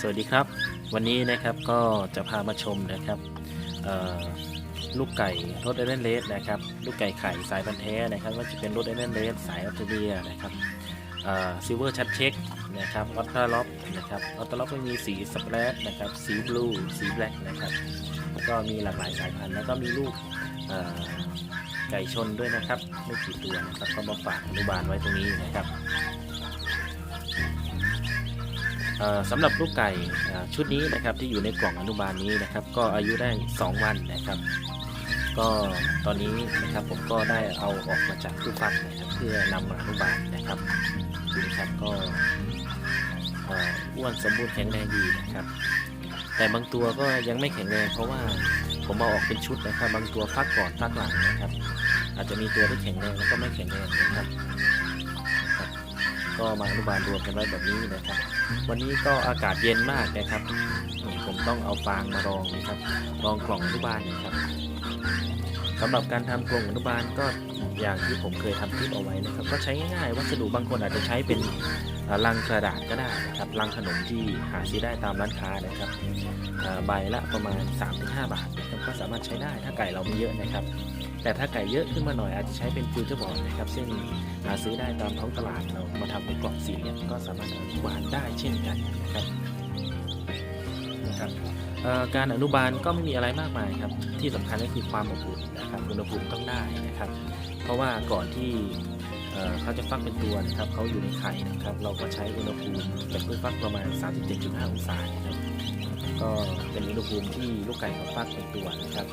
สวัสดีครับ วันนี้นะครับก็จะพามาชมนะครับลูกไก่รถไอเดนเลสนะครับลูกไก่ไข่สายพันธุ์แท้นะครับว่าจะเป็นรถไอเดนเลสสายออสเตรเลียนะครับซิลเวอร์ชัดเช็คนะครับออตตาล็อปนะครับออตตาล็อปไม่มีสีสเปรดนะครับสีบลูสีแบล็กนะครับก็มีหลากหลายสายพันธุ์แล้วก็มีลูก ไก่ชนด้วยนะครับไม่กี่ตัวนะครับก็มาฝากอนุบาลไว้ตรงนี้นะครับสำหรับลูกไก่ชุดนี้นะครับที่อยู่ในกล่องอนุบาลนี้นะครับ ก็อายุได้ 2 วันนะครับ ก็ตอนนี้นะครับผมก็ได้เอาออกมาจากตู้ฟักนะครับเพื่อนำมาอนุบาลนะครับดูนะครับก็อ้วนสมบูรณ์แข็งแรงดีนะครับ แต่บางตัวก็ยังไม่แข็งแรงเพราะว่า ผมเอาออกเป็นชุดนะครับ บางตัวฟักก่อนฟักหลังนะครับ อาจจะมีตัวที่แข็งแรงแล้วก็ไม่แข็งแรงนะครับก็มาอนุบาลรวมกันไว้แบบนี้นะครับ วันนี้ก็อากาศเย็นมากนะครับผมต้องเอาฟางมารองนะครับ รองกล่องอนุบาลนะครับสำหรับการทำกล่องอนุบาลก็ อย่างที่ผมเคยทำคลิปเอาไว้นะครับ ก็ใช้ง่ายๆวัสดุบางคนอาจจะใช้เป็นลังกระดาษก็ได้นะครับลังขนมที่หาซื้อได้ตามร้านค้านะครับใบละประมาณ 3-5 บาทนะครับก็สามารถใช้ได้ถ้าไก่เรามีเยอะนะครับ แต่ถ้าไก่เยอะขึ้นมาหน่อยอาจจะใช้เป็นฟิวเจอร์บอร์ดนะครับซึ่งหาซื้อได้ตามท้องตลาดเรามาทำเป็นกล่องสี่เหลี่ยมก็สามารถอนุบาลได้เช่นกันนะครับนะครับการอนุบาลก็ไม่มีอะไรมากมายครับที่สำคัญก็คือความอบอุ่นนะครับอุณหภูมิต้องได้นะครับ เพราะว่าก่อนที่เเขาจะฟักเป็นตัวนะครับเขาอยู่ในไข่นะครับ เราก็ใช้อุณหภูมิจากตู้ฟักประมาณ 37.5 องศานะครับก็เป็นอุณหภูมิที่ลูกไก่เขาฟักเป็นตัวนะครับ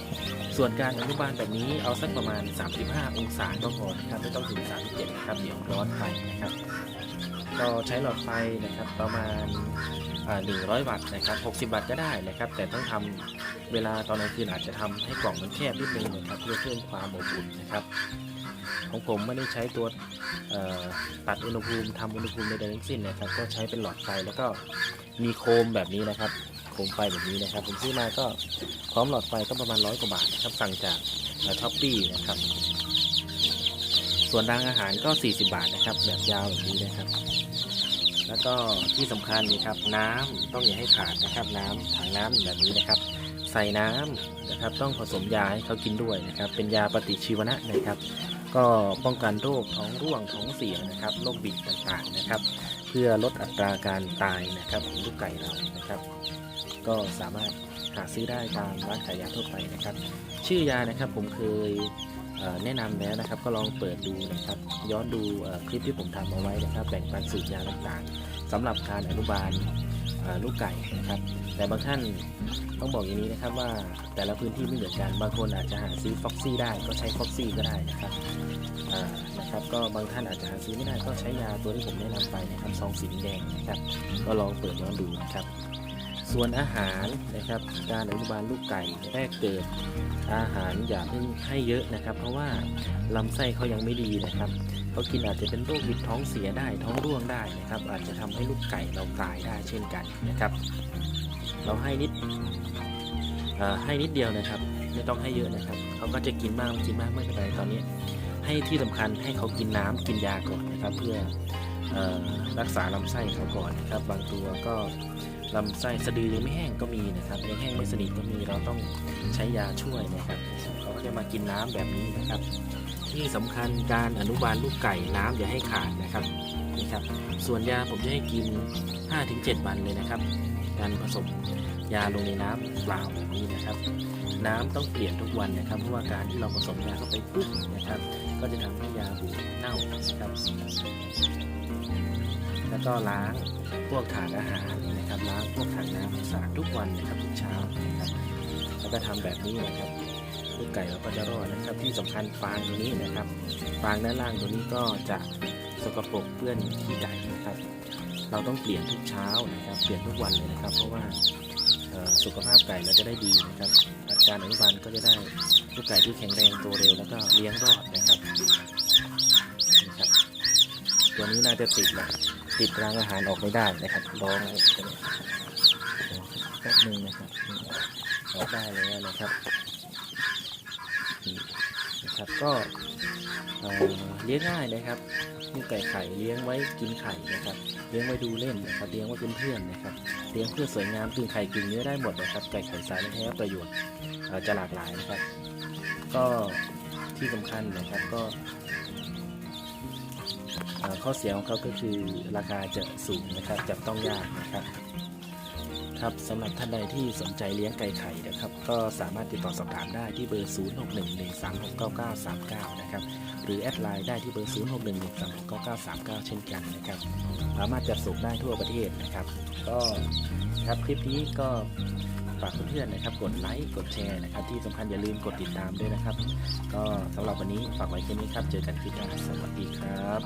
ส่วนการอนุบาลแบบนี้เอาสักประมาณ 35 องศาก็พอนะครับไม่ต้องถึง 37 นะครับเดี๋ยวร้อนไปนะครับก็ใช้หลอดไฟนะครับประมาณอ่า100 วัตต์นะครับ 60 วัตต์ก็ได้นะครับ แต่ต้องทำเวลาตอนกลางคืนอาจจะทำให้กล่องมันแคบนิดนึงนะครับเพื่อเพิ่มความอบอุ่นนะครับ ของผมไม่ได้ใช้ตัวตัดอุณหภูมิทำอุณหภูมิในใดทั้งสิ้นนะครับ ก็ใช้เป็นหลอดไฟแล้วก็มีโคมแบบนี้นะครับ โคมไฟแบบนี้นะครับ ผมซื้อมาก็พร้อมหลอดไฟก็ประมาณร้อยกว่าบาทนะครับสั่งจากช้อปปี้นะครับ ส่วนรางอาหารก็ 40 บาทนะครับ แบบยาวแบบนี้นะครับ แล้วก็ที่สำคัญนี่ครับ น้ำต้องอย่าให้ขาดนะครับ น้ำถังน้ำแบบนี้นะครับ ใส่น้ำนะครับ ต้องผสมยาให้เขากินด้วยนะครับ เป็นยาปฏิชีวนะนะครับ ก็ป้องกันโรคท้องร่วงท้องเสียนะครับโรคบิดต่างๆนะครับ เพื่อลดอัตราการตายนะครับของลูกไก่เรานะครับ ก็สามารถหาซื้อได้ตามร้านขายยาทั่วไปนะครับ ชื่อยานะครับผมเคยเแนะนำแล้วนะครับก็ลองเปิดดูนะครับ ย้อนดูคลิปที่ผมทำเอาไว้นะครับ แบ่งปันสูตรยาต่างๆสำหรับการอนุบาล ลูกไก่นะครับ แต่บางท่านต้องบอกอย่างนี้นะครับว่าแต่ละพื้นที่ไม่เหมือนกัน บางคนอาจจะหาซื้อฟ็อกซี่ได้ก็ใช้ฟ็อกซี่ก็ได้นะครับนะครับก็บางท่านอาจจะหาซื้อไม่ได้ก็ใช้ยาตัวที่ผมแนะนำไปนะครับซองสีแดงนะครับ ก็ลองเปิดย้อนดูนะครับส่วนอาหารนะครับการอนุบาลลูกไก่แรกเกิดอาหารอย่าเพิ่งให้เยอะนะครับ เพราะว่าลำไส้เขายังไม่ดีนะครับ เขากินอาจจะเป็นโรคบิดท้องเสียได้ท้องร่วงได้นะครับ อาจจะทำให้ลูกไก่เราตายได้เช่นกันนะครับ เราให้นิดให้นิดเดียวนะครับ ไม่ต้องให้เยอะนะครับเขาก็จะกินมากกินมากไม่เป็นไรตอนนี้ ให้ที่สำคัญให้เขากินน้ำกินยาก่อนนะครับ เพื่อออรักษาลำไส้เขาก่อนนะครับ บางตัวก็ ลำไส้สะดือยังไม่แห้งก็มีนะครับยังแห้งไม่สนิทก็มีเราต้องใช้ยาช่วยนะครับเขาก็จะมากินน้ำแบบนี้นะครับ ที่สำคัญการอนุบาลลูกไก่น้ำอย่าให้ขาดนะครับนี่ครับ ส่วนยาผมจะให้กิน 5-7 วันเลยนะครับ การผสมยาลงในน้ำเปล่าแบบนี้นะครับ น้ำต้องเปลี่ยนทุกวันนะครับเพราะว่าการที่เราผสมยาเข้าไปปุ๊บนะครับ ก็จะทำให้ยาบูดเน่านะครับ แล้วก็ล้างพวกถาดอาหารนะครับล้างพวกถังน้ำสะอาดทุกวันนะครับทุกเช้านะครับแล้วก็ทำแบบนี้นะครับลูกไก่เราก็จะรอดนะครับที่สำคัญฟางตัวนี้นะครับฟางด้านล่างตัวนี้ก็จะสกปรกเปื้อนขี้ไก่นะครับ เราต้องเปลี่ยนทุกเช้านะครับ เปลี่ยนทุกวันเลยนะครับ เพราะว่า สุขภาพไก่เราจะได้ดีนะครับการอนุบาลก็จะได้ลูกไก่ที่แข็งแรงโตเร็วแล้วก็เลี้ยงรอดนะครับนะครับ ตัวนี้น่าจะติดนะติดรางอาหารออกไม่ได้นะครับลองแป๊บนึงนะครับออกได้แล้วนะครับนี่ก็เอ่อเลี้ยงง่ายนะครับ ลูกไก่ไข่เลี้ยงไว้กินไข่นะครับ เลี้ยงไว้ดูเล่นนะครับ เลี้ยงไว้เป็นเพื่อนนะครับ เลี้ยงเพื่อสวยงามกึ่งไข่กึ่งเนื้อได้หมดนะครับ ไก่ไข่สายแท้ประโยชน์จะหลากหลายนะครับ ก็ที่สำคัญนะครับก็ข้อเสียของเขาก็คือราคาจะสูงนะครับ จับต้องยากนะครับ ครับสำหรับท่านใดที่สนใจเลี้ยงไก่ไข่นะครับ ก็สามารถติดต่อสอบถามได้ที่เบอร์ 0611369939 นะครับ หรือแอดไลน์ได้ที่เบอร์ 0611369939 เช่นกันนะครับ สามารถจัดส่งได้ทั่วประเทศนะครับ ก็ครับคลิปนี้ก็ฝากเพื่อนๆนะครับ กดไลค์ กดแชร์นะครับ ที่สำคัญอย่าลืมกดติดตามด้วยนะครับ ก็สำหรับวันนี้ฝากไว้แค่นี้ครับ เจอกันคลิปหน้า สวัสดีครับ